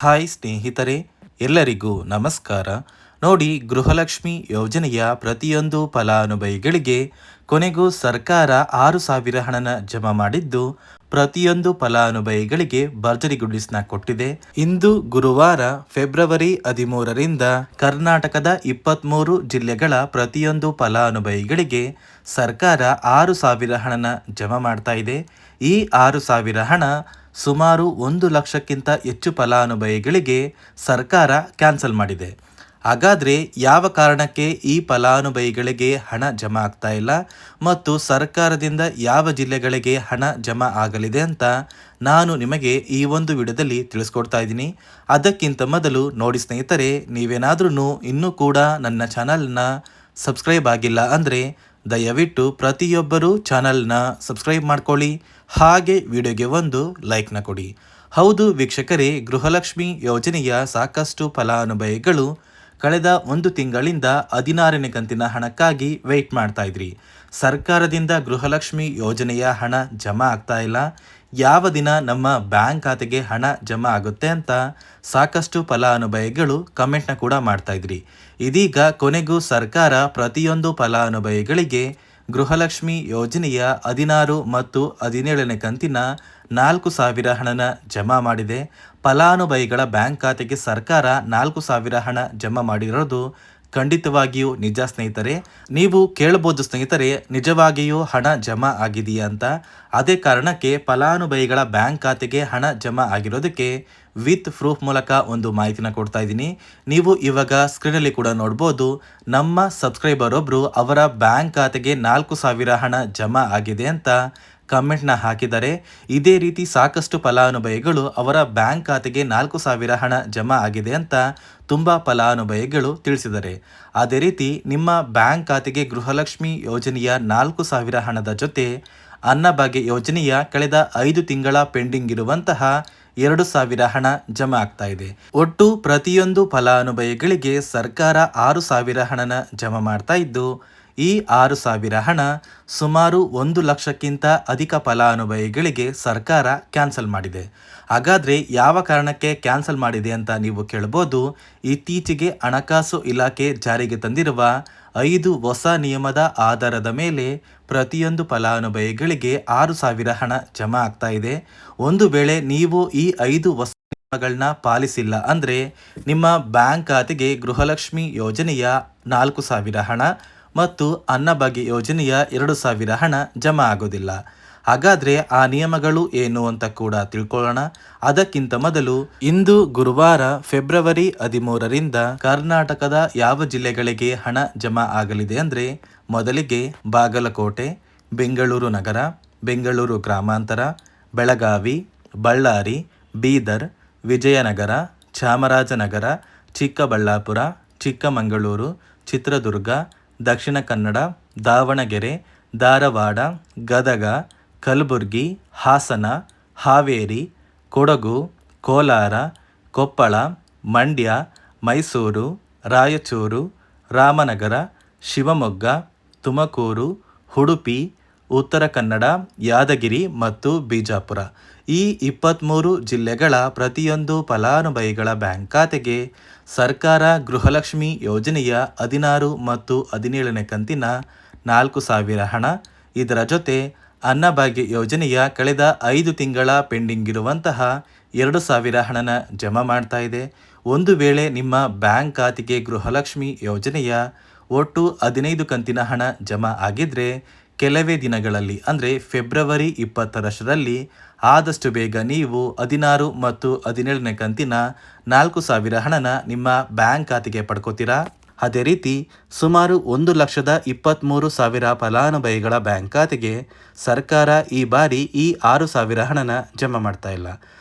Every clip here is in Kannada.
ಹಾಯ್ ಸ್ನೇಹಿತರೆ, ಎಲ್ಲರಿಗೂ ನಮಸ್ಕಾರ. ನೋಡಿ, ಗೃಹಲಕ್ಷ್ಮಿ ಯೋಜನೆಯ ಪ್ರತಿಯೊಂದು ಫಲಾನುಭವಿಗಳಿಗೆ ಕೊನೆಗೂ ಸರ್ಕಾರ ಆರು ಸಾವಿರ ಹಣನ ಜಮಾ ಮಾಡಿದ್ದು, ಪ್ರತಿಯೊಂದು ಫಲಾನುಭವಿಗಳಿಗೆ ಭರ್ಜರಿ ಗುಡಿಸ್ನ ಕೊಟ್ಟಿದೆ. ಇಂದು ಗುರುವಾರ, ಫೆಬ್ರವರಿ ಹದಿಮೂರರಿಂದ ಕರ್ನಾಟಕದ ಇಪ್ಪತ್ತ್ಮೂರು ಜಿಲ್ಲೆಗಳ ಪ್ರತಿಯೊಂದು ಫಲಾನುಭವಿಗಳಿಗೆ ಸರ್ಕಾರ ಆರು ಸಾವಿರ ಹಣನ ಜಮಾ ಮಾಡ್ತಾ ಇದೆ. ಈ ಆರು ಸಾವಿರ ಹಣ ಸುಮಾರು ಒಂದು ಲಕ್ಷಕ್ಕಿಂತ ಹೆಚ್ಚು ಫಲಾನುಭವಿಗಳಿಗೆ ಸರ್ಕಾರ ಕ್ಯಾನ್ಸಲ್ ಮಾಡಿದೆ. ಹಾಗಾದರೆ ಯಾವ ಕಾರಣಕ್ಕೆ ಈ ಫಲಾನುಭವಿಗಳಿಗೆ ಹಣ ಜಮಾ ಆಗ್ತಾ ಇಲ್ಲ ಮತ್ತು ಸರ್ಕಾರದಿಂದ ಯಾವ ಜಿಲ್ಲೆಗಳಿಗೆ ಹಣ ಜಮಾ ಆಗಲಿದೆ ಅಂತ ನಾನು ನಿಮಗೆ ಈ ಒಂದು ವಿಡಿಯೋದಲ್ಲಿ ತಿಳಿಸ್ಕೊಡ್ತಾ ಇದ್ದೀನಿ. ಅದಕ್ಕಿಂತ ಮೊದಲು ನೋಡಿ ಸ್ನೇಹಿತರೆ ನೀವೇನಾದ್ರೂ ಇನ್ನೂ ಕೂಡ ನನ್ನ ಚಾನಲ್ನ ಸಬ್ಸ್ಕ್ರೈಬ್ ಆಗಿಲ್ಲ ಅಂದರೆ ದಯವಿಟ್ಟು ಪ್ರತಿಯೊಬ್ಬರೂ ಚಾನಲ್ನ ಸಬ್ಸ್ಕ್ರೈಬ್ ಮಾಡ್ಕೊಳ್ಳಿ. ಹಾಗೆ ವಿಡಿಯೋಗೆ ಒಂದು ಲೈಕ್ನ ಕೊಡಿ. ಹೌದು ವೀಕ್ಷಕರೇ, ಗೃಹಲಕ್ಷ್ಮಿ ಯೋಜನೆಯ ಸಾಕಷ್ಟು ಫಲಾನುಭವಿಗಳು ಕಳೆದ ಒಂದು ತಿಂಗಳಿಂದ ಹದಿನಾರನೇ ಕಂತಿನ ಹಣಕ್ಕಾಗಿ ವೆಯ್ಟ್ ಮಾಡ್ತಾ ಇದ್ರಿ. ಸರ್ಕಾರದಿಂದ ಗೃಹಲಕ್ಷ್ಮಿ ಯೋಜನೆಯ ಹಣ ಜಮಾ ಆಗ್ತಾ ಇಲ್ಲ. ಯಾವ ದಿನ ನಮ್ಮ ಬ್ಯಾಂಕ್ ಖಾತೆಗೆ ಹಣ ಜಮಾ ಆಗುತ್ತೆ ಅಂತ ಸಾಕಷ್ಟು ಫಲಾನುಭವಿಗಳು ಕಮೆಂಟ್ನ ಕೂಡ ಮಾಡ್ತಾ ಇದ್ರಿ. ಇದೀಗ ಕೊನೆಗೂ ಸರ್ಕಾರ ಪ್ರತಿಯೊಂದು ಫಲಾನುಭವಿಗಳಿಗೆ ಗೃಹಲಕ್ಷ್ಮಿ ಯೋಜನೆಯ ಹದಿನಾರು ಮತ್ತು ಹದಿನೇಳನೇ ಕಂತಿನ ನಾಲ್ಕು ಸಾವಿರ ಹಣನ ಜಮಾ ಮಾಡಿದೆ. ಫಲಾನುಭವಿಗಳ ಬ್ಯಾಂಕ್ ಖಾತೆಗೆ ಸರ್ಕಾರ ನಾಲ್ಕು ಸಾವಿರ ಹಣ ಜಮಾ ಮಾಡಿರೋದು ಖಂಡಿತವಾಗಿಯೂ ನಿಜ ಸ್ನೇಹಿತರೆ, ನೀವು ಕೇಳಬಹುದು ಸ್ನೇಹಿತರೆ, ನಿಜವಾಗಿಯೂ ಹಣ ಜಮಾ ಆಗಿದೆಯಾ ಅಂತ. ಅದೇ ಕಾರಣಕ್ಕೆ ಫಲಾನುಭವಿಗಳ ಬ್ಯಾಂಕ್ ಖಾತೆಗೆ ಹಣ ಜಮಾ ಆಗಿರೋದಕ್ಕೆ ವಿತ್ ಪ್ರೂಫ್ ಮೂಲಕ ಒಂದು ಮಾಹಿತಿನ ಕೊಡ್ತಾ ಇದ್ದೀನಿ. ನೀವು ಇವಾಗ ಸ್ಕ್ರೀನಲ್ಲಿ ಕೂಡ ನೋಡ್ಬೋದು, ನಮ್ಮ ಸಬ್ಸ್ಕ್ರೈಬರ್ ಒಬ್ಬರು ಅವರ ಬ್ಯಾಂಕ್ ಖಾತೆಗೆ ನಾಲ್ಕು ಸಾವಿರ ಹಣ ಜಮಾ ಆಗಿದೆ ಅಂತ. ಕಮೆಂಟ್ನ ಹಾಕಿದ್ದಾರೆ ಇದೇ ರೀತಿ ಸಾಕಷ್ಟು ಫಲಾನುಭವಿಗಳು ಅವರ ಬ್ಯಾಂಕ್ ಖಾತೆಗೆ ನಾಲ್ಕು ಸಾವಿರ ಹಣ ಜಮಾ ಆಗಿದೆ ಅಂತ ತುಂಬ ಫಲಾನುಭವಿಗಳು ತಿಳಿಸಿದ್ದಾರೆ ಅದೇ ರೀತಿ ನಿಮ್ಮ ಬ್ಯಾಂಕ್ ಖಾತೆಗೆ ಗೃಹಲಕ್ಷ್ಮಿ ಯೋಜನೆಯ ನಾಲ್ಕು ಸಾವಿರ ಹಣದ ಜೊತೆ ಅನ್ನಭಾಗ್ಯ ಯೋಜನೆಯ ಕಳೆದ ಐದು ತಿಂಗಳ ಪೆಂಡಿಂಗ್ ಇರುವಂತಹ ಎರಡು ಸಾವಿರ ಹಣ ಜಮಾ ಆಗ್ತಾ ಇದೆ. ಒಟ್ಟು ಪ್ರತಿಯೊಂದು ಫಲಾನುಭವಿಗಳಿಗೆ ಸರ್ಕಾರ ಆರು ಸಾವಿರ ಹಣನ ಜಮಾ ಮಾಡ್ತಾ ಇದ್ದು ಈ ಆರು ಸಾವಿರ ಹಣ ಸುಮಾರು ಒಂದು ಲಕ್ಷಕ್ಕಿಂತ ಅಧಿಕ ಫಲಾನುಭವಿಗಳಿಗೆ ಸರ್ಕಾರ ಕ್ಯಾನ್ಸಲ್ ಮಾಡಿದೆ. ಹಾಗಾದರೆ ಯಾವ ಕಾರಣಕ್ಕೆ ಕ್ಯಾನ್ಸಲ್ ಮಾಡಿದೆ ಅಂತ ನೀವು ಕೇಳ್ಬೋದು? ಇತ್ತೀಚೆಗೆ ಹಣಕಾಸು ಇಲಾಖೆ ಜಾರಿಗೆ ತಂದಿರುವ ಐದು ಹೊಸ ನಿಯಮದ ಆಧಾರದ ಮೇಲೆ ಪ್ರತಿಯೊಂದು ಫಲಾನುಭವಿಗಳಿಗೆ ಆರು ಸಾವಿರ ಹಣ ಜಮಾ ಆಗ್ತಾ ಇದೆ. ಒಂದು ವೇಳೆ ನೀವು ಈ ಐದು ಹೊಸ ನಿಯಮಗಳನ್ನ ಪಾಲಿಸಿಲ್ಲ ಅಂದರೆ ನಿಮ್ಮ ಬ್ಯಾಂಕ್ ಖಾತೆಗೆ ಗೃಹಲಕ್ಷ್ಮಿ ಯೋಜನೆಯ ನಾಲ್ಕು ಸಾವಿರ ಹಣ ಮತ್ತು ಅನ್ನಭಾಗ್ಯ ಯೋಜನೆಯ ಎರಡು ಸಾವಿರ ಹಣ ಜಮಾ ಆಗೋದಿಲ್ಲ. ಹಾಗಾದರೆ ಆ ನಿಯಮಗಳು ಏನು ಅಂತ ಕೂಡ ತಿಳ್ಕೊಳ್ಳೋಣ. ಅದಕ್ಕಿಂತ ಮೊದಲು ಇಂದು ಗುರುವಾರ ಫೆಬ್ರವರಿ ಹದಿಮೂರರಿಂದ ಕರ್ನಾಟಕದ ಯಾವ ಜಿಲ್ಲೆಗಳಿಗೆ ಹಣ ಜಮಾ ಆಗಲಿದೆ ಅಂದರೆ ಮೊದಲಿಗೆ ಬಾಗಲಕೋಟೆ, ಬೆಂಗಳೂರು ನಗರ, ಬೆಂಗಳೂರು ಗ್ರಾಮಾಂತರ, ಬೆಳಗಾವಿ, ಬಳ್ಳಾರಿ, ಬೀದರ್, ವಿಜಯನಗರ, ಚಾಮರಾಜನಗರ, ಚಿಕ್ಕಬಳ್ಳಾಪುರ, ಚಿಕ್ಕಮಗಳೂರು, ಚಿತ್ರದುರ್ಗ ದಕ್ಷಿಣ ಕನ್ನಡ, ದಾವಣಗೆರೆ, ಧಾರವಾಡ, ಗದಗ, ಕಲಬುರಗಿ, ಹಾಸನ, ಹಾವೇರಿ, ಕೊಡಗು, ಕೋಲಾರ, ಕೊಪ್ಪಳ, ಮಂಡ್ಯ, ಮೈಸೂರು, ರಾಯಚೂರು, ರಾಮನಗರ, ಶಿವಮೊಗ್ಗ, ತುಮಕೂರು, ಉಡುಪಿ ಉತ್ತರ ಕನ್ನಡ, ಯಾದಗಿರಿ ಮತ್ತು ಬಿಜಾಪುರ. ಈ ಇಪ್ಪತ್ತ್ಮೂರು ಜಿಲ್ಲೆಗಳ ಪ್ರತಿಯೊಂದು ಫಲಾನುಭವಿಗಳ ಬ್ಯಾಂಕ್ ಖಾತೆಗೆ ಸರ್ಕಾರ ಗೃಹಲಕ್ಷ್ಮಿ ಯೋಜನೆಯ ಹದಿನಾರು ಮತ್ತು ಹದಿನೇಳನೇ ಕಂತಿನ ನಾಲ್ಕು ಸಾವಿರ ಹಣ. ಇದರ ಜೊತೆ ಅನ್ನಭಾಗ್ಯ ಯೋಜನೆಯ ಕಳೆದ ಐದು ತಿಂಗಳ ಪೆಂಡಿಂಗ್ ಇರುವಂತಹ ಎರಡು ಸಾವಿರ ಹಣನ ಜಮಾ ಮಾಡ್ತಾ ಇದೆ. ಒಂದು ವೇಳೆ ನಿಮ್ಮ ಬ್ಯಾಂಕ್ ಖಾತೆಗೆ ಗೃಹಲಕ್ಷ್ಮಿ ಯೋಜನೆಯ ಒಟ್ಟು ಹದಿನೈದು ಕಂತಿನ ಹಣ ಜಮಾ ಆಗಿದ್ರೆ ಕೆಲವೇ ದಿನಗಳಲ್ಲಿ, ಅಂದರೆ ಫೆಬ್ರವರಿ ಇಪ್ಪತ್ತರಷ್ಟರಲ್ಲಿ, ಆದಷ್ಟು ಬೇಗ ನೀವು ಹದಿನಾರು ಮತ್ತು ಹದಿನೇಳನೇ ಕಂತಿನ ನಾಲ್ಕು ಸಾವಿರ ಹಣನ ನಿಮ್ಮ ಬ್ಯಾಂಕ್ ಖಾತೆಗೆ ಪಡ್ಕೋತೀರಾ? ಅದೇ ರೀತಿ, ಸುಮಾರು ಒಂದು ಲಕ್ಷದ ಇಪ್ಪತ್ತ್ಮೂರು ಸಾವಿರ ಫಲಾನುಭವಿಗಳ ಬ್ಯಾಂಕ್ ಖಾತೆಗೆ ಸರ್ಕಾರ ಈ ಬಾರಿ ಈ ಆರು ಸಾವಿರ ಹಣನ ಜಮಾ ಮಾಡ್ತಾ ಇಲ್ಲ.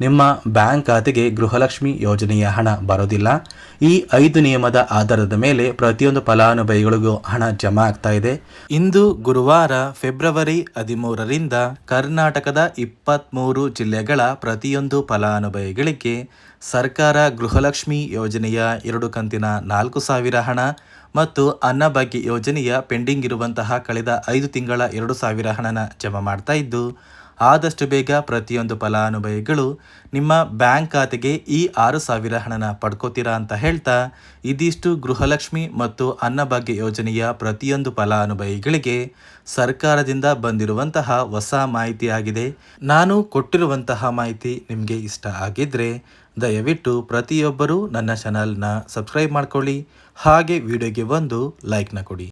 ನಿಮ್ಮ ಬ್ಯಾಂಕ್ ಖಾತೆಗೆ ಗೃಹಲಕ್ಷ್ಮಿ ಯೋಜನೆಯ ಹಣ ಬರೋದಿಲ್ಲ. ಈ ಐದು ನಿಯಮದ ಆಧಾರದ ಮೇಲೆ ಪ್ರತಿಯೊಂದು ಫಲಾನುಭವಿಗಳಿಗೂ ಹಣ ಜಮಾ ಆಗ್ತಾ ಇದೆ. ಇಂದು ಗುರುವಾರ ಫೆಬ್ರವರಿ ಹದಿಮೂರರಿಂದ ಕರ್ನಾಟಕದ ಇಪ್ಪತ್ತ್ಮೂರು ಜಿಲ್ಲೆಗಳ ಪ್ರತಿಯೊಂದು ಫಲಾನುಭವಿಗಳಿಗೆ ಸರ್ಕಾರ ಗೃಹಲಕ್ಷ್ಮಿ ಯೋಜನೆಯ ಎರಡು ಕಂತಿನ ನಾಲ್ಕು ಸಾವಿರ ಹಣ ಮತ್ತು ಅನ್ನಭಾಗ್ಯ ಯೋಜನೆಯ ಪೆಂಡಿಂಗ್ ಇರುವಂತಹ ಕಳೆದ ಐದು ತಿಂಗಳ ಎರಡು ಸಾವಿರ ಹಣನ ಜಮಾ ಮಾಡ್ತಾ ಇದ್ದು ಆದಷ್ಟು ಬೇಗ ಪ್ರತಿಯೊಂದು ಫಲಾನುಭವಿಗಳು ನಿಮ್ಮ ಬ್ಯಾಂಕ್ ಖಾತೆಗೆ ಈ ಆರು ಸಾವಿರ ಹಣನ ಪಡ್ಕೋತೀರಾ ಅಂತ ಹೇಳ್ತಾ, ಇದಿಷ್ಟು ಗೃಹಲಕ್ಷ್ಮಿ ಮತ್ತು ಅನ್ನಭಾಗ್ಯ ಯೋಜನೆಯ ಪ್ರತಿಯೊಂದು ಫಲಾನುಭವಿಗಳಿಗೆ ಸರ್ಕಾರದಿಂದ ಬಂದಿರುವಂತಹ ಹೊಸ ಮಾಹಿತಿಯಾಗಿದೆ ನಾನು ಕೊಟ್ಟಿರುವಂತಹ ಮಾಹಿತಿ ನಿಮಗೆ ಇಷ್ಟ ಆಗಿದ್ದರೆ ದಯವಿಟ್ಟು ಪ್ರತಿಯೊಬ್ಬರೂ ನನ್ನ ಚಾನಲ್ನ ಸಬ್ಸ್ಕ್ರೈಬ್ ಮಾಡ್ಕೊಳ್ಳಿ. ಹಾಗೆ ವಿಡಿಯೋಗೆ ಒಂದು ಲೈಕ್ನ ಕೊಡಿ.